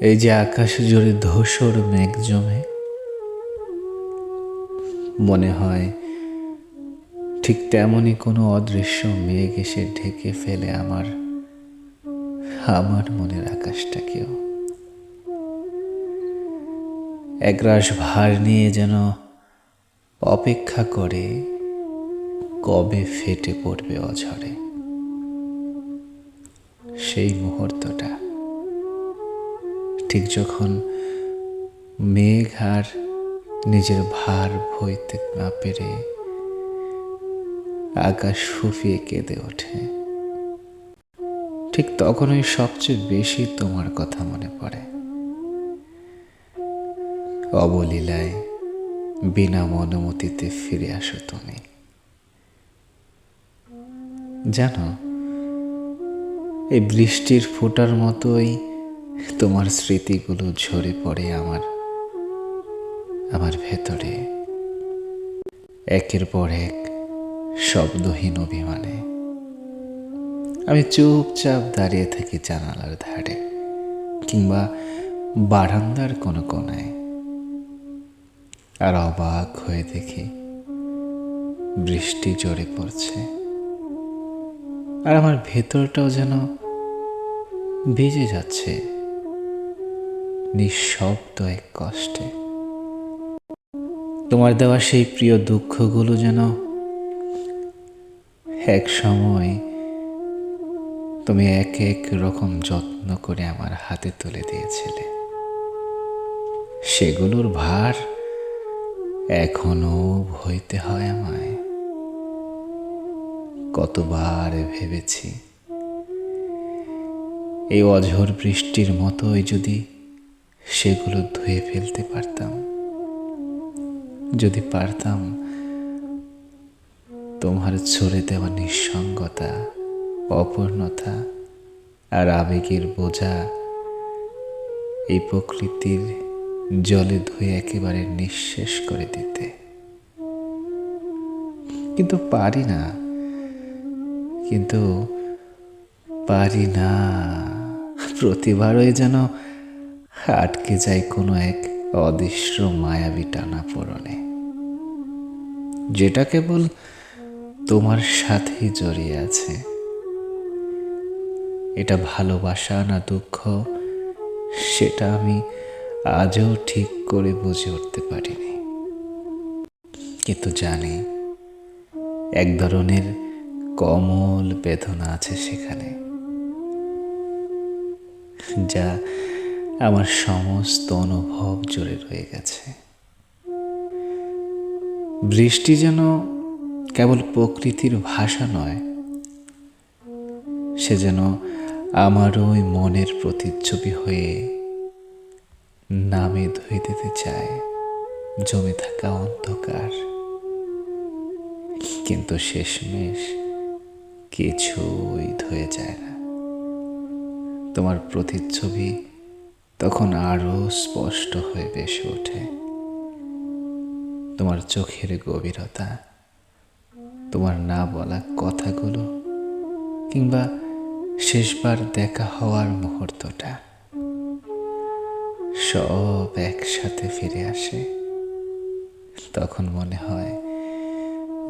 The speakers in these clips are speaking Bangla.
এই যে আকাশ জুড়ে ধূসর মেঘ জমে, মনে হয় ঠিক তেমনই কোনো অদৃশ্য মেঘ এসে ঢেকে ফেলে আমার আমার মনের আকাশটাকেও। একরাশ ভার নিয়ে যেন অপেক্ষা করে কবে ফেটে পড়বে অঝরে। সেই মুহূর্তটা। ঠিক যখন মেঘ আর নিজের ভার বইতে না পেরে আকাশ ফুফিয়ে কেঁদে ওঠে। ঠিক তখনই সবচেয়ে বেশি তোমার কথা মনে পড়ে। অবলীলায়, বিনা অনুমতিতে ফিরে আসো তুমি। জানো, এই বৃষ্টির ফোঁটার মতোই তোমার স্মৃতিগুলো ঝরে পড়ে আমার আমার ভেতরে। একের পর এক শব্দহীন অভিমানে। আমি চুপচাপ দাঁড়িয়ে থাকি জানালার ধারে কিংবা বারান্দার কোনো কোনায় আর অবাক হয়ে দেখি বৃষ্টি জোরে পড়ছে। আর আমার ভেতরটাও যেন ভিজে যাচ্ছে। নিঃশব্দ এক কষ্টে। তোমার দেওয়া সেই প্রিয় দুঃখগুলো যেন এক সময় তুমি এক এক রকম যত্ন করে আমার হাতে তুলে দিয়েছিলে। সেগুলোর ভার এখনও হইতে হয় আমায়। কতবার ভেবেছি, এই অঝোর বৃষ্টির মতোই যদি সেগুলো ধুয়ে ফেলতে পারতাম। যদি পারতাম, তোমার ছড়ে দেওয়া নিঃসঙ্গতা, অপূর্ণতা আর আবেগের বোঝা এই প্রকৃতির জলে ধুয়ে একেবারে নিঃশেষ করে দিতে। কিন্তু পারি না। কিন্তু পারি না। প্রতিবারই যেন আটকে যায় কোনো এক অদৃশ্য মায়াবী টানা পূরণে যেটা কেবল তোমার সাথেই জড়িয়ে আছে। এটা ভালোবাসা না দুঃখ, সেটা আমি আজও ঠিক করে বুঝে উঠতে পারিনি। কিন্তু জানি এক ধরনের কমল বেদনা আছে সেখানে, যা আমার সমস্ত অনুভব জুড়ে রয়ে গেছে। বৃষ্টি যেন কেবল প্রকৃতির ভাষা নয়, সে যেন আমার ওই মনের প্রতিচ্ছবি হয়ে নামে ধুয়ে দিতে চায় জমে থাকা অন্ধকার। কিন্তু শেষমেশ কিছুই ধুয়ে যায় না। তোমার প্রতিচ্ছবি তখন আরও স্পষ্ট হয়ে বেসে ওঠে। তোমার চোখের গভীরতা, তোমার না বলা কথাগুলো, কিংবা শেষবার দেখা হওয়ার মুহূর্তটা। সব একসাথে ফিরে আসে। তখন মনে হয়,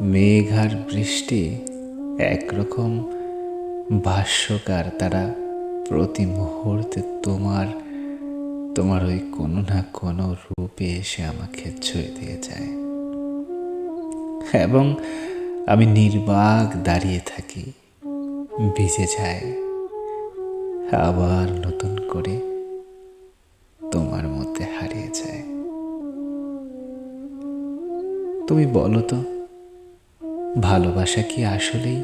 মেঘ আর বৃষ্টি একরকম ভাষ্যকার, তারা প্রতি মুহূর্তে তোমার তোমার ওই কোনো না কোনো রূপে এসে আমাকে ছুঁয়ে দিয়ে যায়। এবং আমি নির্বাক দাঁড়িয়ে থাকি, ভিজে যায়, আবার নতুন করে তোমার মধ্যে হারিয়ে যায়। তুমি বলো তো, ভালোবাসা কি আসলেই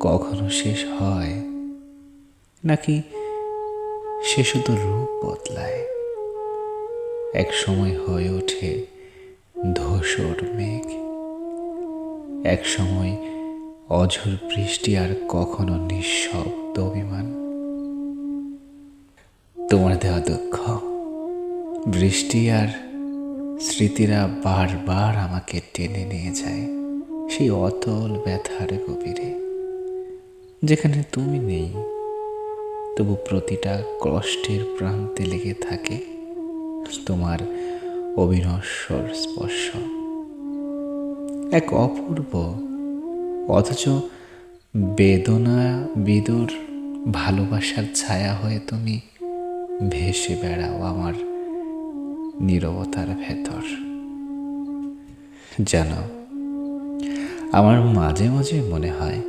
কখনো শেষ হয়? নাকি সে শুধু রূপ বদলায়। এক সময় হয়ে ওঠে ধূসর মেঘ। এক সময় অঝোর বৃষ্টি আর কখনো নিঃশব্দ অভিমান তোমার দেওয়া দুঃখ, বৃষ্টি আর স্মৃতিরা বারবার আমাকে টেনে নিয়ে যায় সেই অতল ব্যথার গভীরে, যেখানে তুমি নেই। তবু প্রতিটা কষ্টের প্রান্তে লেগে থাকে তোমার অবিনশ্বর স্পর্শ। এক অপূর্ব, অথচ বেদনা বিদুর ভালোবাসার ছায়া হয়ে তুমি ভেসে বেড়াও আমার নীরবতার ভেতর। জানো, আমার মাঝে মাঝে মনে হয়,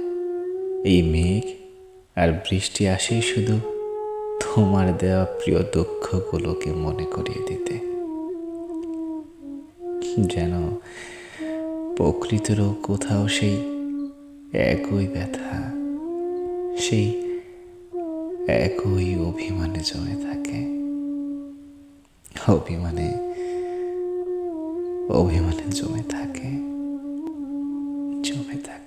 এই মেঘ আর বৃষ্টি আসেই শুধু তোমার দেওয়া প্রিয় দুঃখগুলোকে মনে করিয়ে দিতে। যেন প্রকৃতিরও কোথাও সেই একই ব্যথা, সেই একই অভিমানে জমে থাকে। অভিমানে অভিমানে জমে থাকে জমে থাকে।